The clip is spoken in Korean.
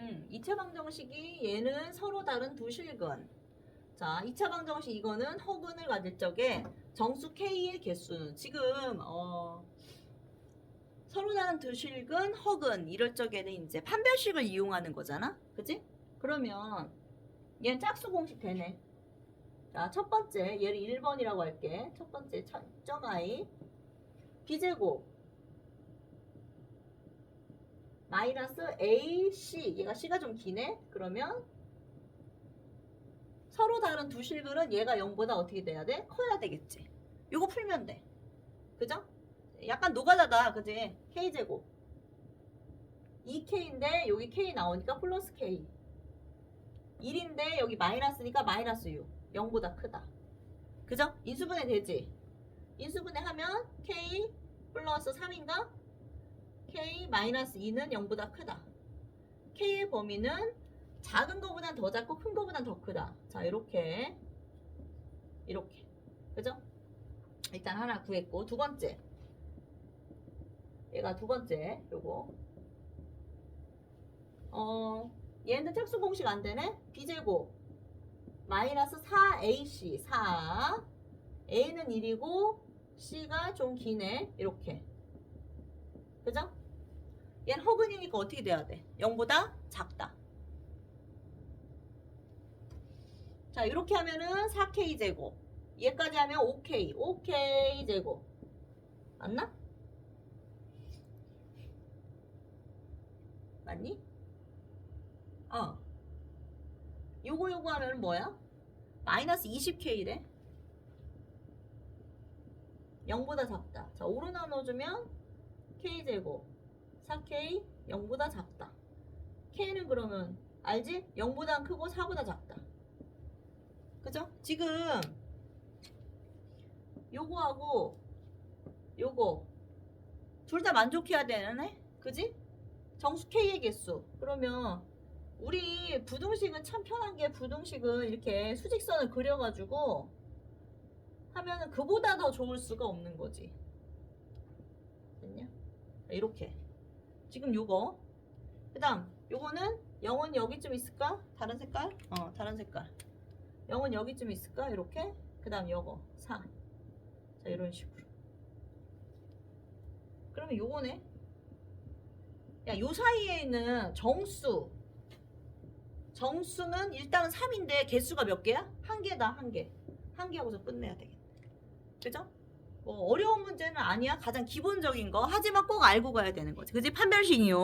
음, 2차 방정식이 얘는 서로 다른 두 실근. 자, 2차 방정식 이거는 허근을 가질 적에 정수 K의 개수는 지금 어 서로 다른 두 실근 허근 이럴 적에는 이제 판별식을 이용하는 거잖아. 그지? 그러면 얘는 짝수 공식 되네. 자, 첫 번째 얘를 1번이라고 할게. 첫 번째 첫- 점 i b제곱 마이너스 AC 얘가 C가 좀 기네 그러면 서로 다른 두 실근은 얘가 0보다 어떻게 돼야 돼? 커야 되겠지 요거 풀면 돼 그죠? 약간 노가다다 그지? K제곱 2K인데 여기 K 나오니까 플러스 K 1인데 여기 마이너스니까 마이너스 6 0보다 크다 그죠? 인수분해 되지? 인수분해 하면 K 플러스 3인가? K 마이너스 2는 0보다 크다. K의 범위는 작은 거보단 더 작고 큰 거보단 더 크다. 자, 이렇게. 이렇게. 그죠? 일단 하나 구했고, 두 번째. 얘가 두 번째, 요거. 어, 얘는 특수 공식 안 되네? B제곱. 마이너스 4AC. 4. A는 1이고, C가 좀 기네. 이렇게. 그죠? 얘는 허근이니까 어떻게 돼야 돼? 0보다 작다. 자, 이렇게 하면은 4K 제곱. 얘까지 하면 5K. 5K 제곱. 맞나? 맞니? 어. 요거 요거 하면 뭐야? 마이너스 20K래. 0보다 작다. 자, 5로 나눠주면 K제곱 4K 0보다 작다 K는 그러면 알지? 0보다 크고 4보다 작다 그죠? 지금 요거하고 요거 둘 다 만족해야 되네 그지? 정수 K의 개수 그러면 우리 부등식은 참 편한 게 부등식은 이렇게 수직선을 그려가지고 하면은 그보다 더 좋을 수가 없는 거지 됐냐? 이렇게 지금 요거 그 다음 요거는 0은 여기쯤 있을까? 다른 색깔? 어 다른 색깔 0은 여기쯤 있을까? 이렇게 그 다음 요거 4자 이런 식으로 그러면 요거네 야 요 사이에 있는 정수 정수는 일단은 3인데 개수가 몇 개야? 한 개다 한개 한 개하고서 끝내야 되겠네 그죠? 뭐 어려운 문제는 아니야. 가장 기본적인 거. 하지만 꼭 알고 가야 되는 거지. 그지? 판별식이요